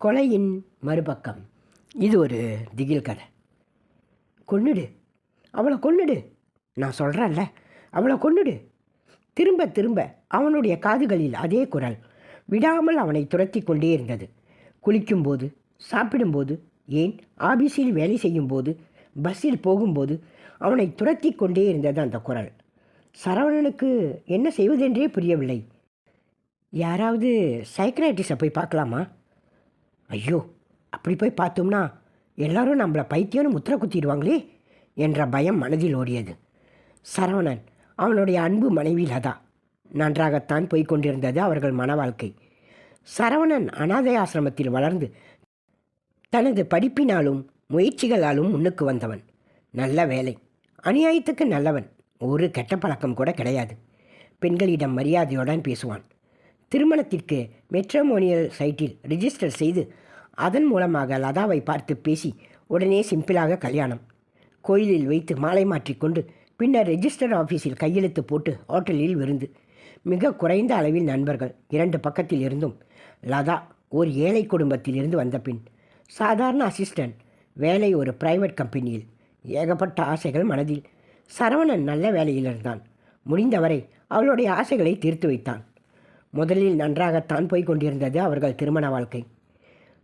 கொலையின் மறுபக்கம். இது ஒரு திகில் கதை. கொன்னுடு. அவளை கொன்னுடு. நான் சொல்கிறேன்ல அவளை கொன்னுடு. திரும்ப திரும்ப அவனுடைய காதுகளில் அதே குரல். விடாமல் அவனை துரத்தி கொண்டே இருந்தது. குளிக்கும்போது சாப்பிடும்போது ஏன் ஆபீஸில் வேலை செய்யும்போது பஸ்ஸில் போகும்போது அவனை துரத்தி கொண்டே இருந்தது அந்த குரல். சரவணனுக்கு என்ன செய்வதென்றே புரியவில்லை. யாராவது சைக்ராட்டிஸை போய் பார்க்கலாமா? ஐயோ அப்படி போய் பார்த்தோம்னா எல்லாரும் நம்மளை பைத்தியம்னு முத்திர குத்திடுவாங்களே என்ற பயம் மனதில் ஓடியது. சரவணன் அவனுடைய அன்பு மனைவி லதா நன்றாகத்தான் போய்க் கொண்டிருந்தது அவர்கள் மன வாழ்க்கை சரவணன் அனாதை ஆசிரமத்தில் வளர்ந்து தனது படிப்பினாலும் முயற்சிகளாலும் முன்னுக்கு வந்தவன். நல்ல வேலை. அநியாயத்துக்கு நல்லவன். ஒரு கெட்ட பழக்கம் கூட கிடையாது. பெண்களிடம் மரியாதையுடன் பேசுவான். திருமணத்திற்கு மெட்ரோமோனியல் சைட்டில் ரிஜிஸ்டர் செய்து அதன் மூலமாக லதாவை பார்த்து பேசி உடனே சிம்பிளாக கல்யாணம். கோயிலில் வைத்து மாலை மாற்றிக்கொண்டு பின்னர் ரெஜிஸ்டர் ஆஃபீஸில் கையெழுத்து போட்டு ஹோட்டலில் விருந்து. மிக குறைந்த அளவில் நண்பர்கள் இரண்டு பக்கத்தில் இருந்தும். லதா ஒரு ஏழை குடும்பத்தில் இருந்து வந்த பின் சாதாரண அசிஸ்டன்ட் வேலை ஒரு பிரைவேட் கம்பெனியில் ஏகப்பட்ட ஆசைகள் மனதில். சரவணன் நல்ல வேலையில் இருந்தான். முடிந்தவரை அவளுடைய ஆசைகளை தீர்த்து வைத்தான். முதலில் நன்றாகத்தான் போய்க் கொண்டிருந்தது அவர்கள் திருமண வாழ்க்கை.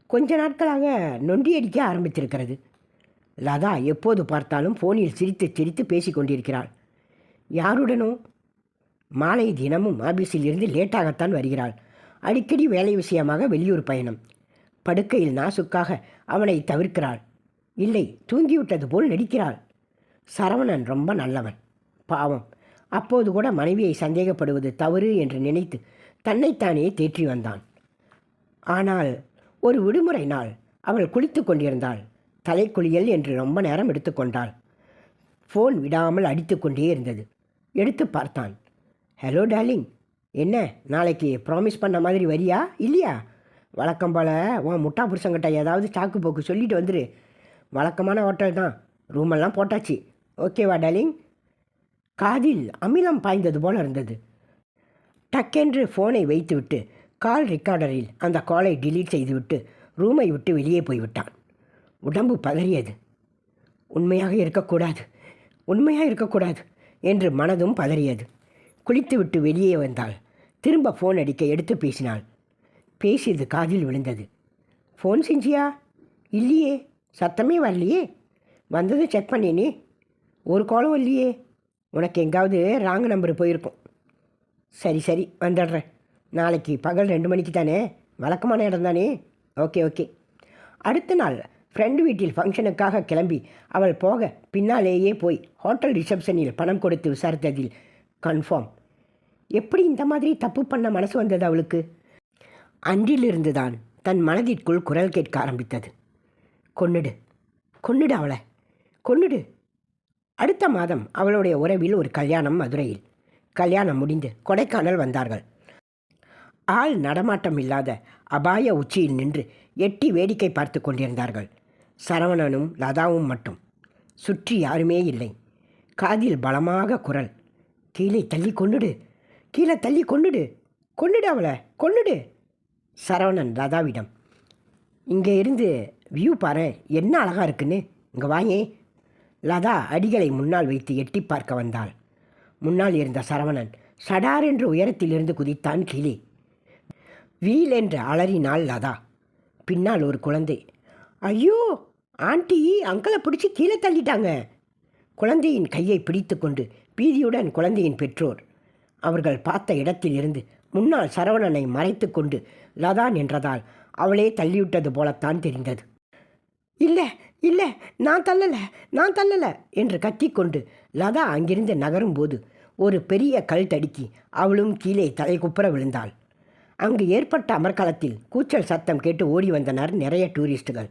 கொஞ்ச நாட்களாக நொண்டி அடிக்க ஆரம்பித்திருக்கிறது. லதா எப்போது பார்த்தாலும் ஃபோனில் சிரித்து சிரித்து பேசிக் கொண்டிருக்கிறாள் யாருடனோ? மாலை தினமும் ஆபீஸில் இருந்து லேட்டாகத்தான் வருகிறாள். அடிக்கடி வேலை விஷயமாக வெளியூர் பயணம். படுக்கையில் நாசுக்காக அவனை தவிர்க்கிறாள். இல்லை தூங்கிவிட்டது போல் நடிக்கிறாள். சரவணன் ரொம்ப நல்லவன். பாவம். அப்போது கூட மனைவியை சந்தேகப்படுவது தவறு என்று நினைத்து தன்னைத்தானே தேற்றி வந்தான். ஆனால் ஒரு விடுமுறை நாள் அவள் குளித்து கொண்டிருந்தாள். தலைக்குளியல் என்று ரொம்ப நேரம் எடுத்துக்கொண்டாள் ஃபோன் விடாமல் அடித்துக்கொண்டே இருந்தது. எடுத்து பார்த்தான். ஹலோ டார்லிங் என்ன நாளைக்கு ப்ராமிஸ் பண்ண மாதிரி வரியா இல்லையா? வழக்கம் போல் உன் முட்டா புருஷங்கிட்ட ஏதாவது சாக்கு போக்கு சொல்லிட்டு வந்துரு. வழக்கமான ஹோட்டல் தான். ரூமெல்லாம் போட்டாச்சு. ஓகேவா டார்லிங் காதில் அமிலம் பாய்ந்தது போல இருந்தது. டக்கென்று ஃபோனை வைத்துவிட்டு கால் ரெக்கார்டரில் அந்த காலை டிலீட் செய்துவிட்டு ரூமை விட்டு வெளியே போய்விட்டான். உடம்பு பதறியது. உண்மையாக இருக்கக்கூடாது. உண்மையாக இருக்கக்கூடாது என்று மனதும் பதறியது. குளித்துவிட்டு வெளியே வந்தாள். திரும்ப ஃபோன் அடிக்க எடுத்து பேசினாள். பேசியது காதில் விழுந்தது. ஃபோன் செஞ்சியா? இல்லையே. சத்தமே வரலையே. வந்ததை செக் பண்ணினே. ஒரு காலும் இல்லையே. உனக்கு எங்காவது ராங் நம்பர் போயிருக்கும். சரி சரி வந்துடுறேன். நாளைக்கு பகல் ரெண்டு மணிக்கு தானே? வழக்கமான இடம் தானே? Okay okay. அடுத்த நாள் ஃப்ரெண்டு வீட்டில் ஃபங்க்ஷனுக்காக கிளம்பி அவள் போக பின்னாலேயே போய் ஹோட்டல் ரிசப்ஷனில் பணம் கொடுத்து விசாரித்ததில் கன்ஃபார்ம் எப்படி இந்த மாதிரி தப்பு பண்ண மனசு வந்தது அவளுக்கு? அன்றிலிருந்து தான் தன் மனதிற்குள் குரல் கேட்க ஆரம்பித்தது. கொன்னுடு கொன்னுடு அவளை கொன்னுடு. அடுத்த மாதம் அவளுடைய உறவில் ஒரு கல்யாணம் மதுரையில். கல்யாணம் முடிந்து கொடைக்கானல் வந்தார்கள். ஆள் நடமாட்டம் இல்லாத அபாய உச்சியில் நின்று எட்டி வேடிக்கை பார்த்து கொண்டிருந்தார்கள். சரவணனும் லதாவும் மட்டும். சுற்றி யாருமே இல்லை. காதில் பலமாக குரல். கீழே தள்ளி கொன்னுடு. கீழே தள்ளி கொண்டுடு கொண்டுடு அவளை. கொண்டுடு சரவணன் லதாவிடம். இங்கே இருந்து வியூ பாரு. என்ன அழகாக இருக்குன்னு. இங்கே வாயே. லதா அடிகளை முன்னால் வைத்து எட்டி பார்க்க வந்தாள். முன்னால் இருந்த சரவணன் சடார் என்று உயரத்திலிருந்து குதித்தான் கீழே. வீல் என்று அலறினாள் லதா. பின்னால் ஒரு குழந்தை. ஐயோ ஆண்டி அங்கிளை பிடிச்சி கீழே தள்ளிட்டாங்க. குழந்தையின் கையை பிடித்துக்கொண்டு பீதியுடன் குழந்தையின் பெற்றோர். அவர்கள் பார்த்த இடத்தில் இருந்து முன்னால் சரவணனை மறைத்து கொண்டு லதா நின்றதால் அவளே தள்ளிவிட்டது போலத்தான் தெரிந்தது. இல்லை இல்லை நான் தள்ளலை நான் தள்ளலை என்று கத்திக்கொண்டு லதா அங்கிருந்து நகரும்போது ஒரு பெரிய கல் தடுக்கி அவளும் கீழே தலை குப்புற விழுந்தாள். அங்கு ஏற்பட்ட அமர்க்களத்தில் கூச்சல் சத்தம் கேட்டு ஓடி வந்தனர் நிறைய டூரிஸ்டுகள்.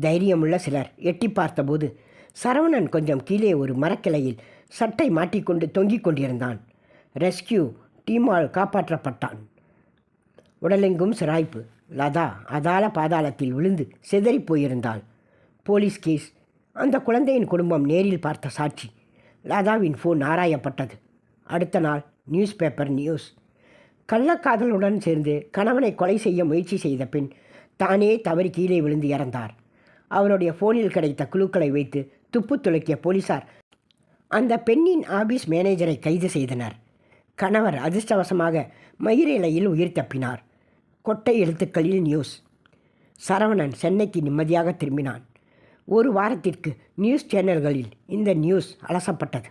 தைரியமுள்ள சிலர் எட்டி பார்த்தபோது சரவணன் கொஞ்சம் கீழே ஒரு மரக்கிளையில் சட்டை மாட்டிக்கொண்டு தொங்கிக் கொண்டிருந்தான். ரெஸ்கியூ டீமால் காப்பாற்றப்பட்டான். உடலெங்கும் சிராய்ப்பு. லதா அதால பாதாளத்தில் விழுந்து சிதறிப் போயிருந்தாள். Police case. அந்த குழந்தையின் குடும்பம் நேரில் பார்த்த சாட்சி. லதாவின் ஃபோன் ஆராயப்பட்டது அடுத்த நாள் நியூஸ் பேப்பர் நியூஸ். கள்ளக்காதலுடன் சேர்ந்து கணவனை கொலை செய்ய முயற்சி செய்த பின் தானே தவறி கீழே விழுந்து இறந்தார். அவருடைய ஃபோனில் கிடைத்த குழுக்களை வைத்து துப்பு துளக்கிய போலீசார் அந்த பெண்ணின் ஆபீஸ் மேனேஜரை கைது செய்தனர். கணவர் அதிர்ஷ்டவசமாக மயிரிலையில் உயிர் தப்பினார். கொட்டை எழுத்துக்களில் நியூஸ். சரவணன் சென்னைக்கு நிம்மதியாக திரும்பினான். ஒரு வாரத்திற்கு நியூஸ் சேனல்களில் இந்த நியூஸ் அலசப்பட்டது.